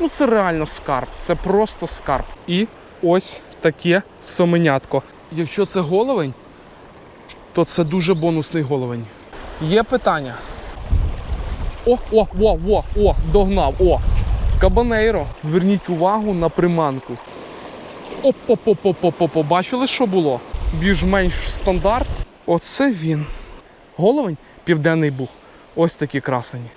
Ну це реально скарб, це просто скарб. І ось таке соменятко. Якщо це головень, то це дуже бонусний головень. Є питання. О, о, о, о, о, догнав, о. Кабанейро. Зверніть увагу на приманку. Оп-оп-оп-оп-оп-оп. Бачили, що було? Більш-менш стандарт. Оце він. Головень, південний бух. Ось такі красені.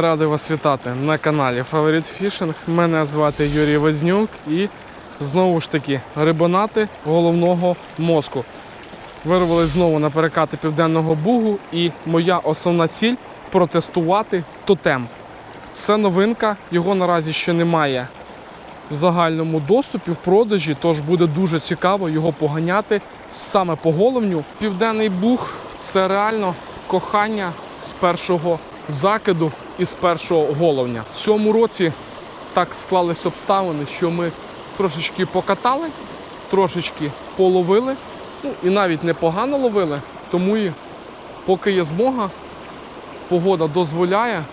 Радий вас вітати на каналі Favorite Fishing. Мене звати Юрій Вознюк і знову ж таки рибонати головного мозку. Вирвались знову на перекати Південного Бугу, і моя основна ціль протестувати тотем. Це новинка, його наразі ще немає в загальному доступі в продажі, тож буде дуже цікаво його поганяти саме по головню. Південний Буг це реально кохання з першого закиду і з першого головня. В цьому році так склались обставини, що ми трошечки покатали, трошечки половили, ну і навіть непогано ловили, тому і поки є змога, погода дозволяє,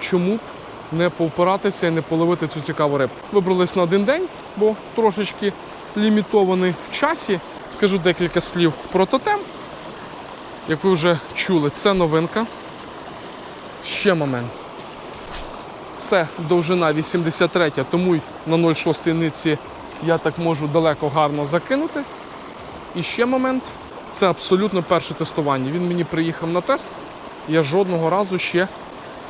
чому б не повпиратися і не половити цю цікаву рибу. Вибрались на один день, бо трошечки лімітований в часі. Скажу декілька слів про тотем. Як ви вже чули, це новинка. Ще момент. Це довжина 83, тому й на 0,6 ниці я так можу далеко гарно закинути. І ще момент. Це абсолютно перше тестування. Він мені приїхав на тест. Я жодного разу ще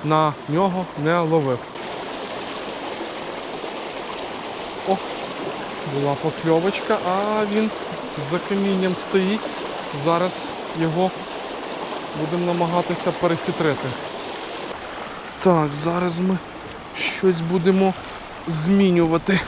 на нього не ловив. О, була покльовочка, а він за камінням стоїть. Зараз його будемо намагатися перехитрити. Так, зараз ми щось будемо змінювати.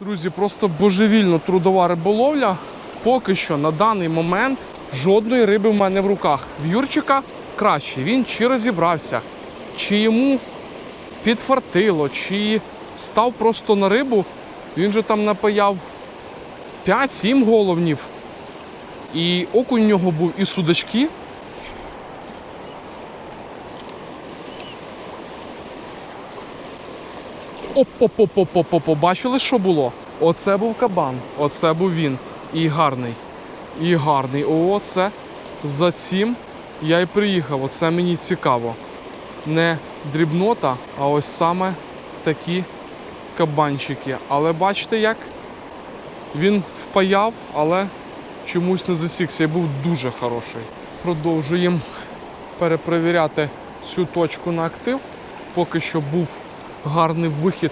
Друзі, просто божевільно трудова риболовля. Поки що на даний момент жодної риби в мене в руках. В Юрчика краще. Він чи розібрався, чи йому підфартило, чи став просто на рибу. Він же там напаяв 5-7 головнів. І окунь у нього був і судачки. Оп-оп-оп-оп-оп-оп. Бачили, що було? Оце був кабан, оце був він. І гарний. І гарний. О, це за цим я й приїхав. Оце мені цікаво. Не дрібнота, а ось саме такі кабанчики. Але бачите як? Він впаяв, але чомусь не засікся. І був дуже хороший. Продовжуємо перепровіряти цю точку на актив. Поки що був гарний вихід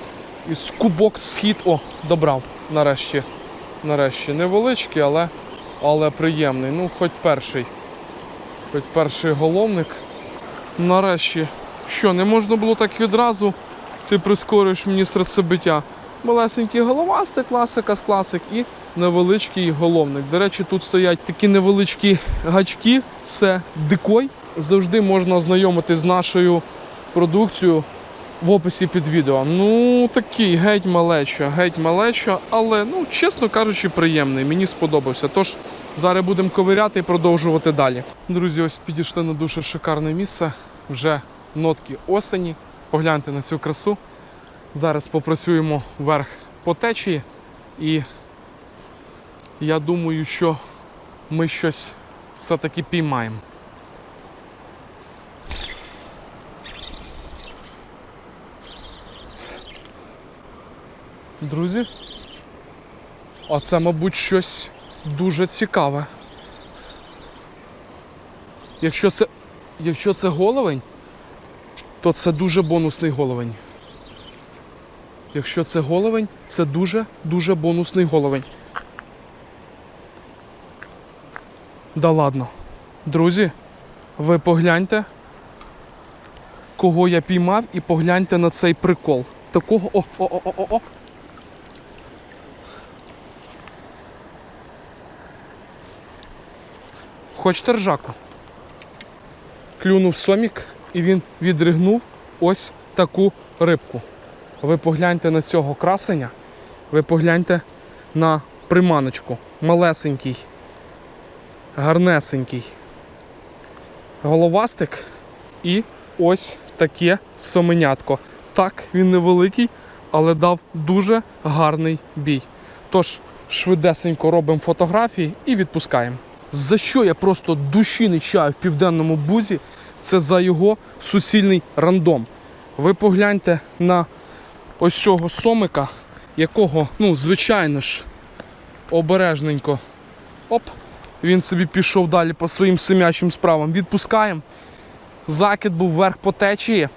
із кубок схід. О, добрав нарешті. Нарешті невеличкий, але, але приємний. Ну, хоч перший. Хоч перший головник. Нарешті. Що, не можна було так відразу? Ти прискорюєш мені серцебиття. Малесенький головастик, класика з класик і невеличкий головник. До речі, тут стоять такі невеличкі гачки, це дикой. Завжди можна ознайомитись з нашою продукцією в описі під відео. Ну, такий геть малечо, геть малечо, але, ну, чесно кажучи, приємний. Мені сподобався. Тож зараз будемо ковиряти і продовжувати далі. Друзі, ось підійшли на дуже шикарне місце. Вже нотки осені. Погляньте на цю красу. Зараз попрацюємо вверх по течії, і я думаю, що ми щось все-таки піймаємо. Друзі. А це, мабуть, щось дуже цікаве. Якщо це. Якщо це головень, то це дуже бонусний головень. Якщо це головень, це дуже-дуже бонусний головень. Да ладно. Друзі, ви погляньте, кого я піймав, і погляньте на цей прикол. Такого. О, о, о, о, о, о. Хочете ржаку? Клюнув сомік і він відригнув ось таку рибку. Ви погляньте на цього красення, ви погляньте на приманочку. Малесенький, гарнесенький. Головастик і ось таке соменятко. Так, він невеликий, але дав дуже гарний бій. Тож, швидесенько робимо фотографії і відпускаємо. За що я просто душі не чаю в південному бузі, це за його суцільний рандом. Ви погляньте на ось цього сомика, якого, ну, звичайно ж, обережненько. Оп, він собі пішов далі по своїм семячим справам. Відпускаємо. Закид був вверх по течії,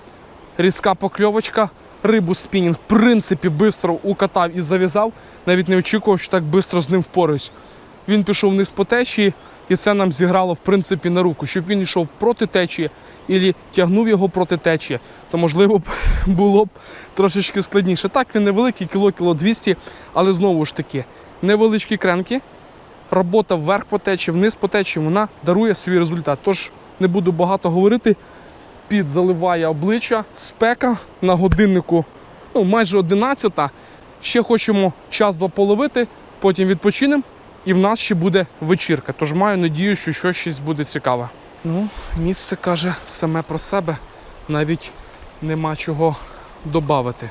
різка покльовочка, рибу спінінг, в принципі, швидко укатав і зав'язав. Навіть не очікував, що так швидко з ним впораюсь. Він пішов вниз по течії, і це нам зіграло в принципі на руку. Щоб він йшов проти течії і тягнув його проти течії, то можливо було б трошечки складніше. Так, він невеликий, кіло, кіло 200, але знову ж таки, невеличкі кренки, робота вверх по течії, вниз по течії, вона дарує свій результат. Тож не буду багато говорити. Під заливає обличчя, спека на годиннику ну, майже 11. Ще хочемо час-два половити, потім відпочинемо, і в нас ще буде вечірка. Тож маю надію, що щось буде цікаве. Ну, місце каже саме про себе, навіть нема чого додати.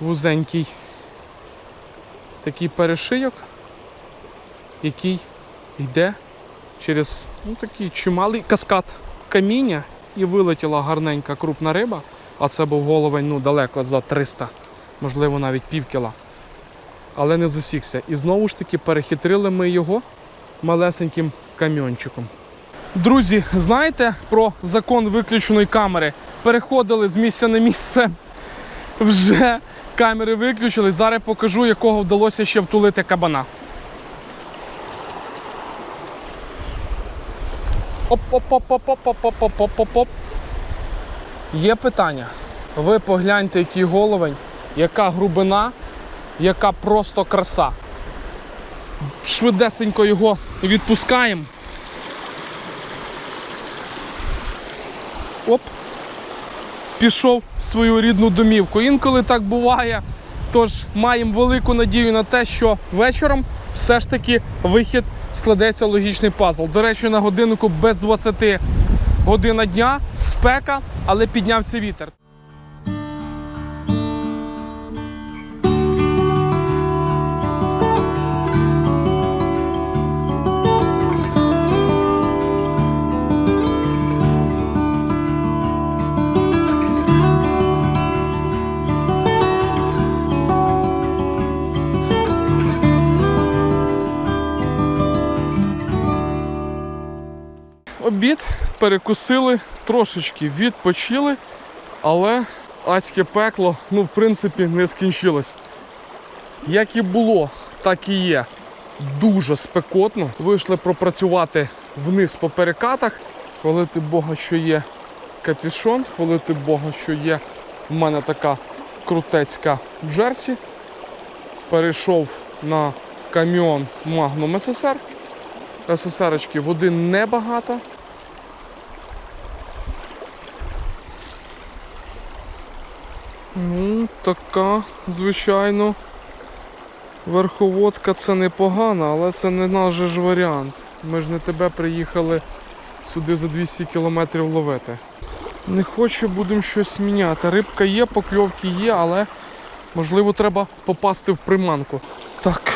Вузенький такий перешийок, який йде через ну, такий чималий каскад каміння і вилетіла гарненька крупна риба, а це був головень ну, далеко за 300, можливо навіть пів кіла. Але не засікся. І знову ж таки перехитрили ми його малесеньким камінчиком. Друзі, знаєте про закон виключеної камери? Переходили з місця на місце, вже камери виключили. Зараз покажу, якого вдалося ще втулити кабана. Оп-оп-оп-оп-оп-оп-оп-оп-оп-оп. Є питання. Ви погляньте, який головень, яка грубина, яка просто краса. Швидесенько його відпускаємо. Оп. Пішов в свою рідну домівку. Інколи так буває. Тож маємо велику надію на те, що вечором все ж таки вихід складеться логічний пазл. До речі, на годиннику без 20 година дня, спека, але піднявся вітер. Обід перекусили, трошечки відпочили, але адське пекло, ну, в принципі, не скінчилось. Як і було, так і є. Дуже спекотно. Вийшли пропрацювати вниз по перекатах. Хвалити Бога, що є капюшон, хвалити Бога, що є в мене така крутецька джерсі. Перейшов на каміон Magnum СССР. СССРочки води небагато. Ну, така, звичайно, верховодка це непогана, але це не наш же ж варіант. Ми ж не тебе приїхали сюди за 200 кілометрів ловити. Не хочу, будемо щось міняти. Рибка є, покльовки є, але можливо треба попасти в приманку. Так,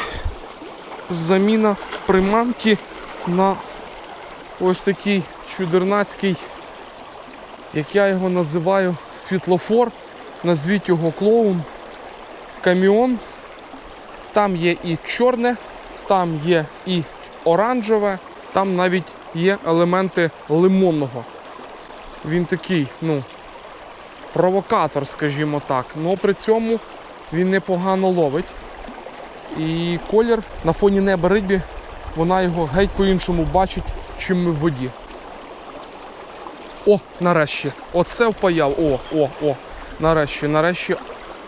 заміна приманки на ось такий чудернацький, як я його називаю, світлофор. Назвіть його клоун. каміон. Там є і чорне, там є і оранжеве, там навіть є елементи лимонного. Він такий, ну, провокатор, скажімо так. але при цьому він непогано ловить. І колір на фоні неба рибі, вона його геть по-іншому бачить, чим ми в воді. О, нарешті. Оце впаяв. О, о, о. Нарешті, нарешті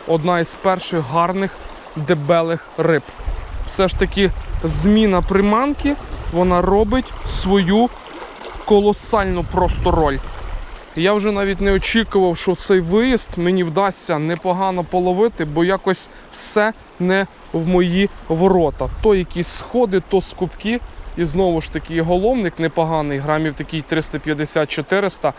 одна із перших гарних дебелих риб. Все ж таки, зміна приманки, вона робить свою колосальну просто роль. Я вже навіть не очікував, що цей виїзд мені вдасться непогано половити, бо якось все не в мої ворота. То якісь сходи, то скупки. І знову ж таки головник непоганий, грамів такий 350-400.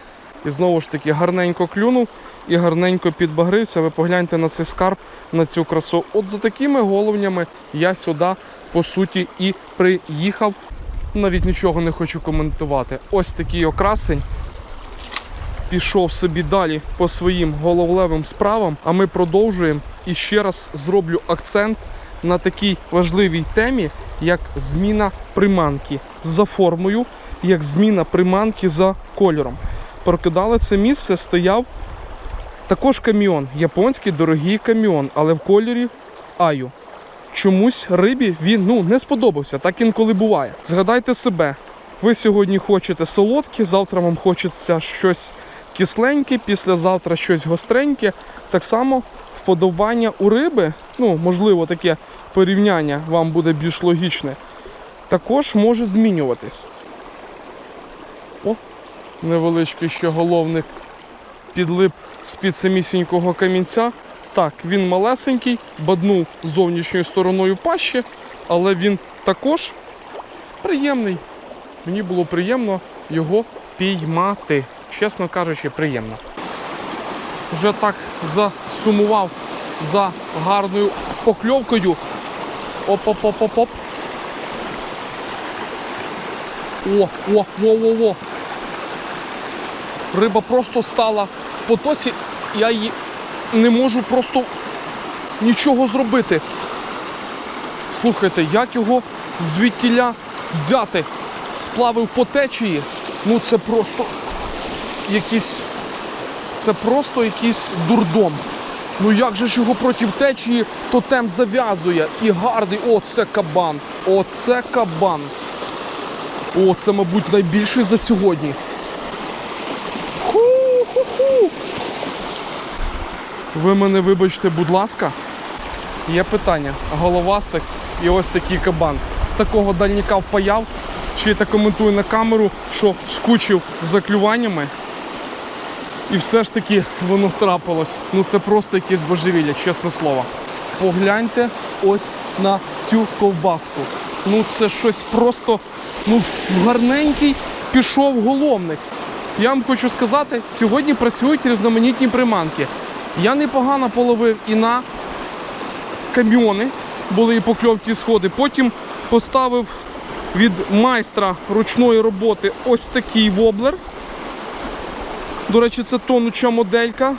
І знову ж таки гарненько клюнув і гарненько підбагрився. Ви погляньте на цей скарб, на цю красу. От за такими головнями я сюди, по суті, і приїхав. Навіть нічого не хочу коментувати. Ось такий окрасень пішов собі далі по своїм головлевим справам, а ми продовжуємо. І ще раз зроблю акцент на такій важливій темі, як зміна приманки за формою, як зміна приманки за кольором. Прокидали це місце, стояв також каміон, японський дорогий каміон, але в кольорі аю. Чомусь рибі він ну, не сподобався, так інколи буває. Згадайте себе, ви сьогодні хочете солодке, завтра вам хочеться щось кисленьке, післязавтра щось гостреньке. Так само вподобання у риби, ну, можливо, таке порівняння вам буде більш логічне, також може змінюватись. Невеличкий ще головник підлип з-під самісінького камінця. Так, він малесенький, баднув зовнішньою стороною пащі, але він також приємний. Мені було приємно його піймати. Чесно кажучи, приємно. Вже так засумував за гарною покльовкою. Оп-оп-оп-оп-оп. О, о, о, о, о. Риба просто стала в потоці, я її не можу просто нічого зробити. Слухайте, як його звідтіля взяти? Сплавив по течії. Ну це просто якийсь. Це просто якийсь дурдом. Ну як же ж його проти течії тотем зав'язує? І гарний. О, це кабан. Оце кабан. О, це, мабуть, найбільший за сьогодні. Ви мене вибачте, будь ласка. Є питання. Головастик і ось такий кабан. З такого дальніка впаяв. Й так коментую на камеру, що скучив за клюваннями. І все ж таки воно трапилось. Ну це просто якесь божевілля, чесне слово. Погляньте ось на цю ковбаску. Ну це щось просто ну, гарненький пішов головник. Я вам хочу сказати, сьогодні працюють різноманітні приманки. Я непогано половив і на каміони, були і покльовки і сходи. Потім поставив від майстра ручної роботи ось такий воблер. До речі, це тонуча моделька.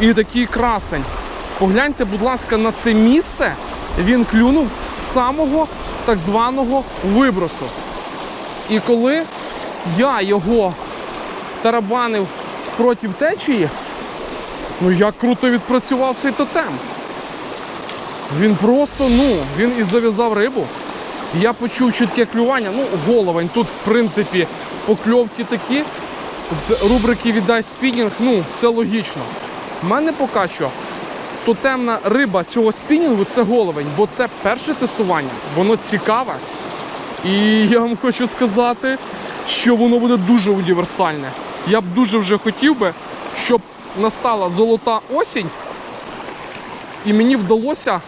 І такий красень. Погляньте, будь ласка, на це місце. Він клюнув з самого так званого вибросу. І коли я його тарабанив проти течії, ну як круто відпрацював цей тотем. Він просто, ну, він і зав'язав рибу. Я почув чітке клювання, ну, головень. Тут, в принципі, покльовки такі. З рубрики Віддай спінінг, ну, це логічно. У мене поки що тотемна риба цього спінінгу це головень, бо це перше тестування, воно цікаве. І я вам хочу сказати, що воно буде дуже універсальне. Я б дуже вже хотів би, щоб настала золота осінь, і мені вдалося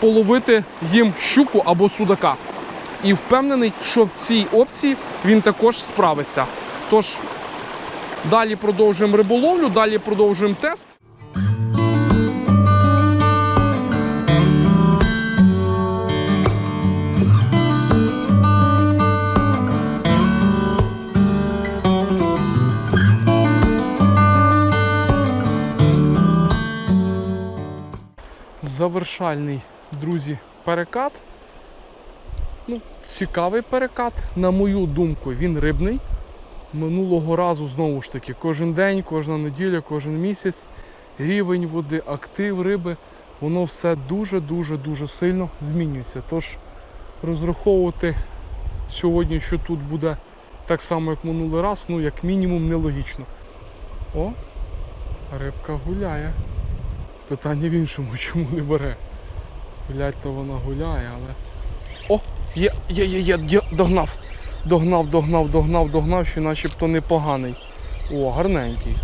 половити їм щуку або судака. І впевнений, що в цій опції він також справиться. Тож далі продовжуємо риболовлю, далі продовжуємо тест. Завершальний, друзі, перекат. Ну, цікавий перекат. На мою думку, він рибний. Минулого разу знову ж таки, кожен день, кожна неділя, кожен місяць рівень води, актив риби, воно все дуже-дуже дуже сильно змінюється. Тож розраховувати сьогодні, що тут буде так само, як минулий раз, ну як мінімум нелогічно. О, рибка гуляє. Питання в іншому, чому не бере. Гулять то вона гуляє, але. О! Є, є, є, є, є, догнав. Догнав, догнав, догнав, догнав, що начебто непоганий. О, гарненький.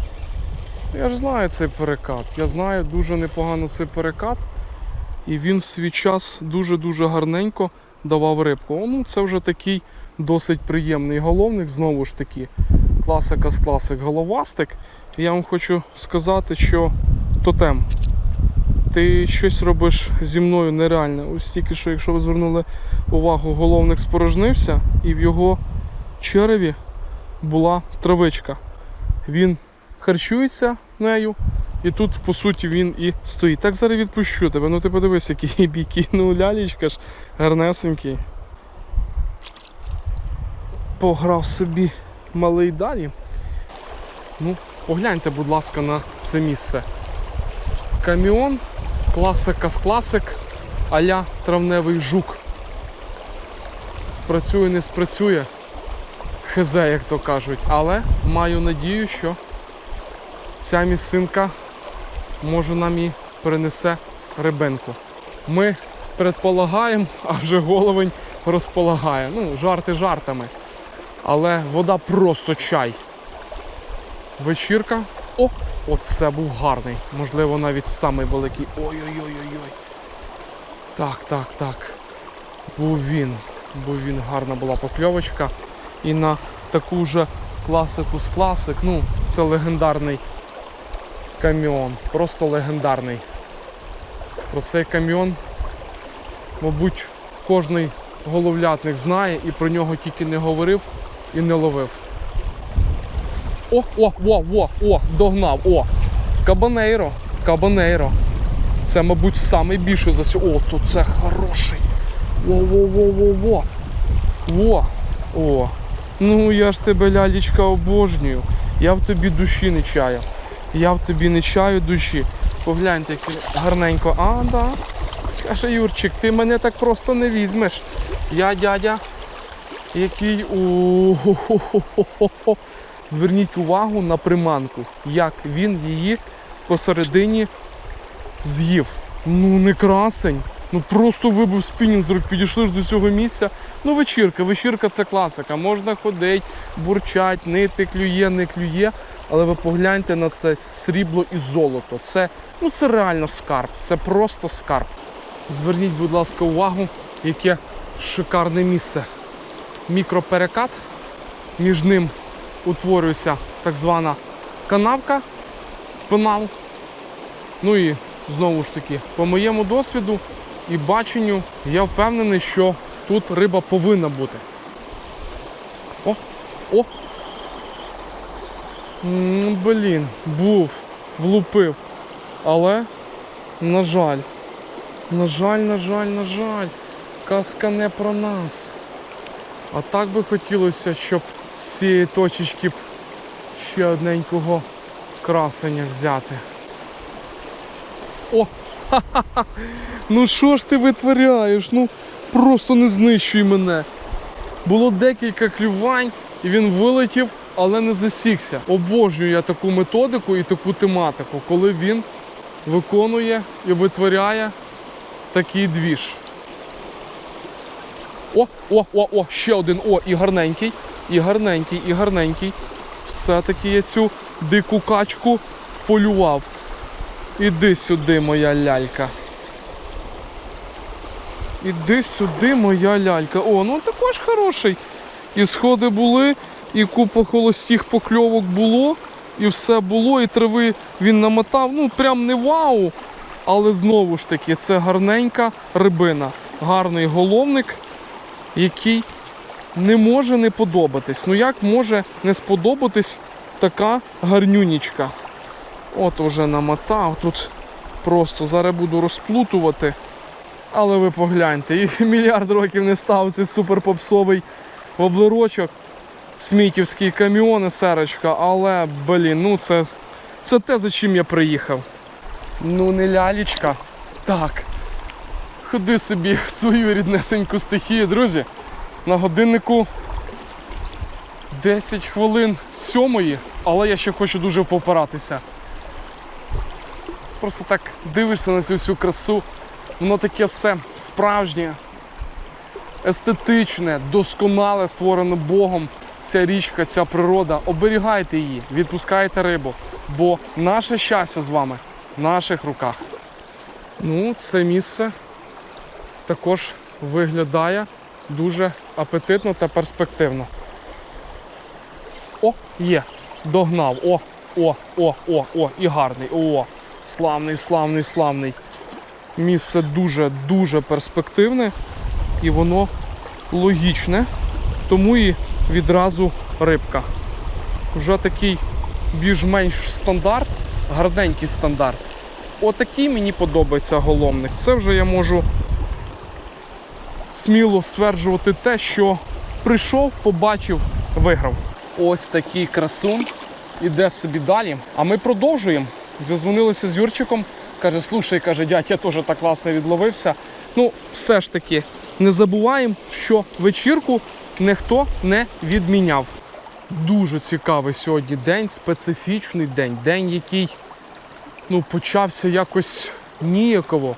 Я ж знаю цей перекат. Я знаю дуже непогано цей перекат. І він в свій час дуже-дуже гарненько давав рибку. О, Ну, це вже такий досить приємний головник. Знову ж таки, класика з класик головастик. Я вам хочу сказати, що тотем. Ти щось робиш зі мною нереальне. Ось тільки що, якщо ви звернули увагу, головник спорожнився, і в його череві була травичка. Він харчується нею, і тут, по суті, він і стоїть. Так зараз відпущу тебе. Ну ти подивись, який бійкий, ну лялечка ж гарнесенький. Пограв собі малий далі. Ну, погляньте, будь ласка, на це місце. Каміон, класика з класик, а-ля травневий жук. Спрацює, не спрацює. Хезе, як то кажуть. Але маю надію, що ця місцинка може нам і принесе рибенку. Ми предполагаємо, а вже головень розполагає. Ну, жарти жартами. Але вода просто чай. Вечірка. О! Оце був гарний. Можливо, навіть самий великий. Ой-ой-ой-ой-ой. Так, так, так. Був він. Був він, гарна була покльовочка. І на таку же класику з класик. Ну, це легендарний каміон. Просто легендарний. Про цей каміон, мабуть, кожний головлятник знає і про нього тільки не говорив і не ловив. О, о, о, о, о, догнав, о. Кабанейро, кабанейро. Це, мабуть, найбільше за цього. О, то це хороший. Во, во, во, во, во. Во. О. Ну я ж тебе, лялічка, обожнюю. Я в тобі душі не чаю. Я в тобі не чаю душі. Погляньте, як гарненько. А, да. Каже Юрчик, ти мене так просто не візьмеш. Я дядя, який у Зверніть увагу на приманку, як він її посередині з'їв. Ну не красень. Ну просто вибив спінінг з рук, підійшли ж до цього місця. Ну, вечірка, вечірка це класика. Можна ходити, бурчать, нити клює, не клює. Але ви погляньте на це срібло і золото. Це, ну, це реально скарб, це просто скарб. Зверніть, будь ласка, увагу, яке шикарне місце. Мікроперекат. Між ним утворюється так звана канавка, пенал. Ну і знову ж таки, по моєму досвіду і баченню, я впевнений, що тут риба повинна бути. О, о! Блін, був, влупив. Але, на жаль, на жаль, на жаль, на жаль, казка не про нас. А так би хотілося, щоб з цієї точечки б ще одненького красення взяти. О! Ха-ха-ха! Ну що ж ти витворяєш? Ну просто не знищуй мене. Було декілька клювань, і він вилетів, але не засікся. Обожнюю я таку методику і таку тематику, коли він виконує і витворяє такий двіж. О, о, о, о, ще один. О, і гарненький, і гарненький, і гарненький. Все-таки я цю дику качку полював. Іди сюди, моя лялька. Іди сюди, моя лялька. О, ну також хороший. І сходи були, і купа холостих покльовок було, і все було, і трави він намотав. Ну, прям не вау. Але знову ж таки, це гарненька рибина. Гарний головник, який не може не подобатись. Ну як може не сподобатись така гарнюнічка? От уже намотав. Тут Просто зараз буду розплутувати. Але ви погляньте, і мільярд років не став цей суперпопсовий воблерочок. Смітівський каміон, серочка, але, блін, ну це, це те, за чим я приїхав. Ну, не лялічка. Так. Ходи собі в свою ріднесеньку стихію, друзі. На годиннику 10 хвилин сьомої, але я ще хочу дуже попиратися. Просто так дивишся на цю всю красу. Воно таке все справжнє, естетичне, досконале, створене Богом. Ця річка, ця природа. Оберігайте її, відпускайте рибу. Бо наше щастя з вами в наших руках. Ну, це місце також виглядає дуже апетитно та перспективно. О, є, догнав. О, о, о, о, о, і гарний. О, славний, славний, славний. Місце дуже-дуже перспективне і воно логічне, тому і відразу рибка. Вже такий більш-менш стандарт, гарненький стандарт. Отакий мені подобається голомник. Це вже я можу сміло стверджувати те, що прийшов, побачив, виграв. Ось такий красун іде собі далі. А ми продовжуємо. Зазвонилися з Юрчиком. Каже, слушай, каже, дядь, я теж так класно відловився. Ну, все ж таки, не забуваємо, що вечірку ніхто не відміняв. Дуже цікавий сьогодні день, специфічний день, день, який ну, почався якось ніяково.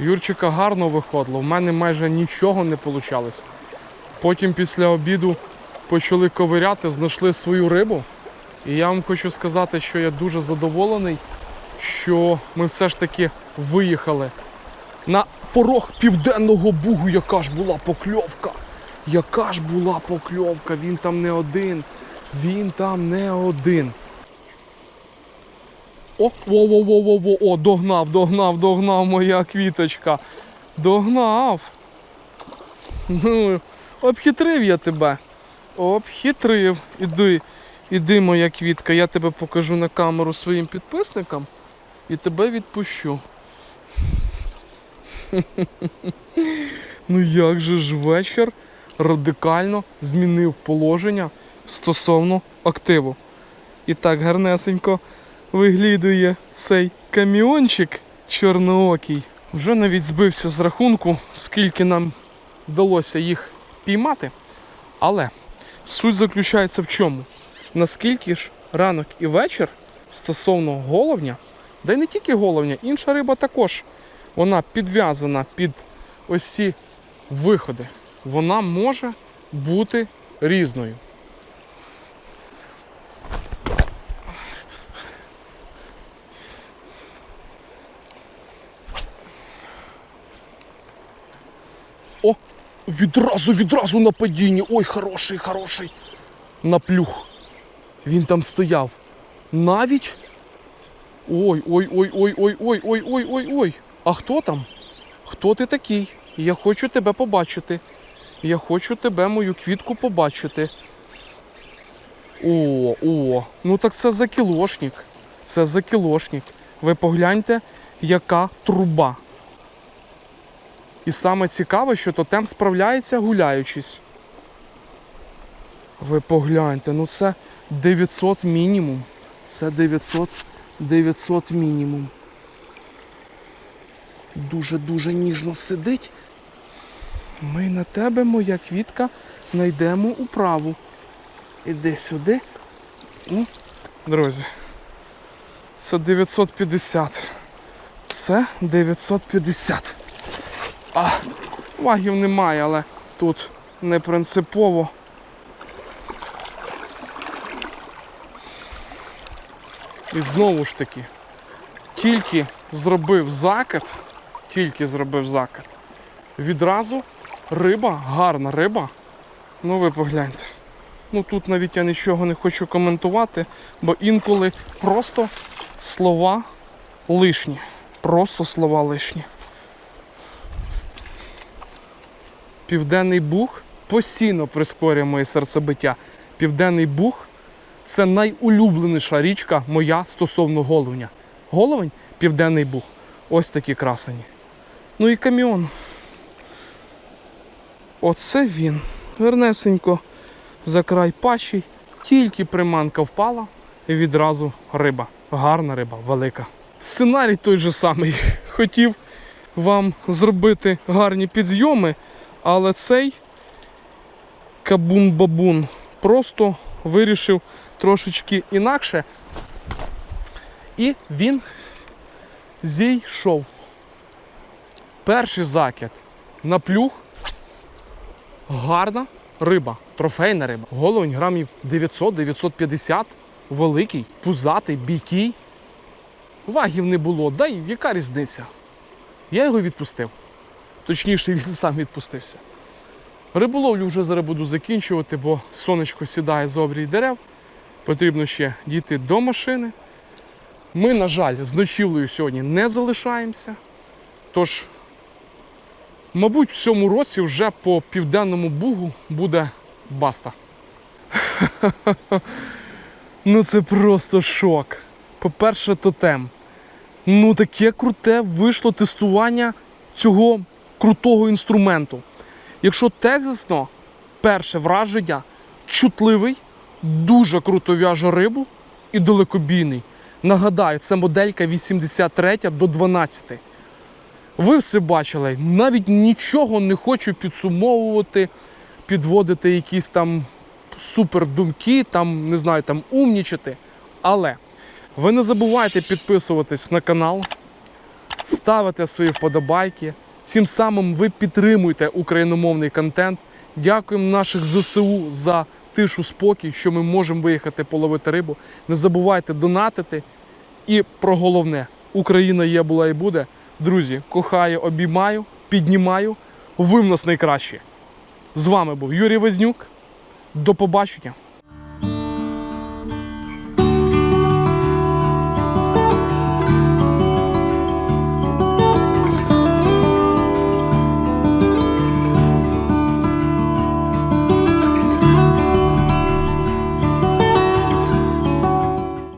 Юрчика гарно виходило, в мене майже нічого не вийшло. Потім після обіду почали ковиряти, знайшли свою рибу. І я вам хочу сказати, що я дуже задоволений, що ми все ж таки виїхали на порог південного бугу, яка ж була покльовка. Яка ж була покльовка, він там не один. Він там не один. О, во, во, во, во, во, о, догнав, догнав, догнав моя квіточка. Догнав. Ну, обхитрив я тебе. Обхитрив. Іди, іди, моя квітка, я тебе покажу на камеру своїм підписникам і тебе відпущу. Ну як же ж вечір радикально змінив положення стосовно активу. І так гарнесенько виглядує цей каміончик чорноокий. Вже навіть збився з рахунку, скільки нам вдалося їх піймати. Але суть заключається в чому? Наскільки ж ранок і вечір стосовно головня, да й не тільки головня, інша риба також, вона підв'язана під ось ці виходи. Вона може бути різною. О, відразу, відразу на падінні. Ой, хороший, хороший. На плюх. Він там стояв. Навіть. Ой, ой, ой, ой, ой, ой, ой, ой, ой, ой. А хто там? Хто ти такий? Я хочу тебе побачити. Я хочу тебе, мою квітку, побачити. О, о, ну так це за кілошник. Це за кілошник. Ви погляньте, яка труба. І саме цікаве, що тотем справляється гуляючись. Ви погляньте, ну це 900 мінімум. Це 900, 900 мінімум. Дуже-дуже ніжно сидить. Ми на тебе, моя квітка, знайдемо управу. Іди сюди. Ну, друзі. Це 950. Це 950. А, вагів немає, але тут не принципово. І знову ж таки, тільки зробив закид, тільки зробив закид, відразу риба, гарна риба. Ну ви погляньте. Ну тут навіть я нічого не хочу коментувати, бо інколи просто слова лишні. Просто слова лишні. Південний Буг постійно прискорює моє серцебиття. Південний Буг це найулюбленіша річка моя стосовно головня. Головень Південний Буг. Ось такі красені. Ну і каміон. Оце він. Вернесенько за край пащі. Тільки приманка впала, і відразу риба. Гарна риба, велика. Сценарій той же самий. Хотів вам зробити гарні підйоми, але цей кабун-бабун просто вирішив трошечки інакше. І він зійшов. Перший закид на плюх. Гарна риба, трофейна риба. Головень грамів 900-950, великий, пузатий, бійкий. Вагів не було, да й яка різниця? Я його відпустив. Точніше, він сам відпустився. Риболовлю вже зараз буду закінчувати, бо сонечко сідає за обрій дерев. Потрібно ще дійти до машини. Ми, на жаль, з ночівлею сьогодні не залишаємося. Тож, мабуть, в цьому році вже по південному бугу буде баста. ну це просто шок. По-перше, тотем. Ну, таке круте вийшло тестування цього крутого інструменту. Якщо тезисно, перше враження чутливий, дуже круто в'яже рибу і далекобійний. Нагадаю, це моделька 83 до 12. Ви все бачили, навіть нічого не хочу підсумовувати, підводити якісь там супердумки, там, не знаю, там умнічати. Але ви не забувайте підписуватись на канал, ставити свої вподобайки. Цим самим ви підтримуєте україномовний контент. Дякуємо наших ЗСУ за тишу спокій, що ми можемо виїхати половити рибу. Не забувайте донатити. І про головне: Україна є, була і буде. Друзі, кохаю, обіймаю, піднімаю. Ви в нас найкращі. З вами був Юрій Вознюк. До побачення.